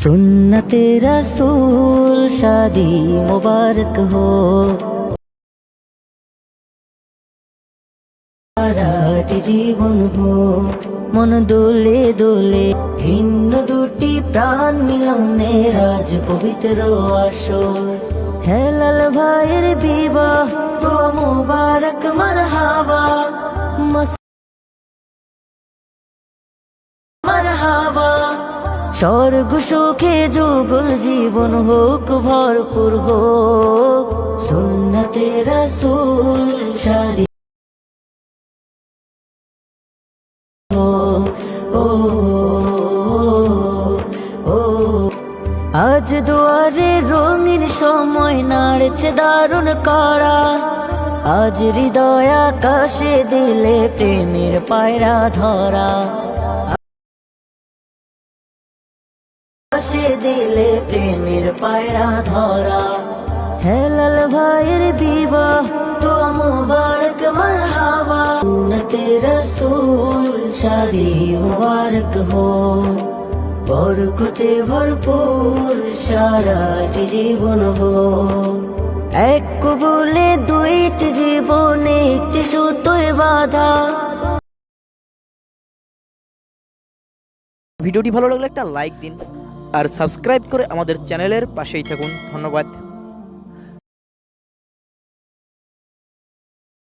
সুন্নতে রসুল শাদি মুবারক হো রাত জীবন হো মন দোলে দোলে ভিন্ন দুটি প্রাণ মিলনে রাজ পবিত্র আসর হেলাল ভাইয়ের বিবাহ স্বর্গ সুখে যুগল জীবন হোক, ভরপুর হোক। সুন্নতে রসুল শাদি আজ দুয়ারে রঙিন সময় নাড়ছে দারুণ করা আজ হৃদয় আকাশে দিলে প্রেমের পায়রা ধরা। আকাশে দিলে প্রেমের পায়রা ধরা। হেলাল ভাইয়ের বিবাহ তো মুবারক, মারহাবা। উন্নতে রসুল, শাদি মুবারক হো। বরকতে ভরপুর, সারাটি জীবন হো। এক কবুলে দুইটি জীবনে, একটি সুতোয় বাধা। ভিডিওটি ভালো লাগলে একটা লাইক দিন। আর সাবস্ক্রাইব করে আমাদের চ্যানেলের পাশেই থাকুন। ধন্যবাদ।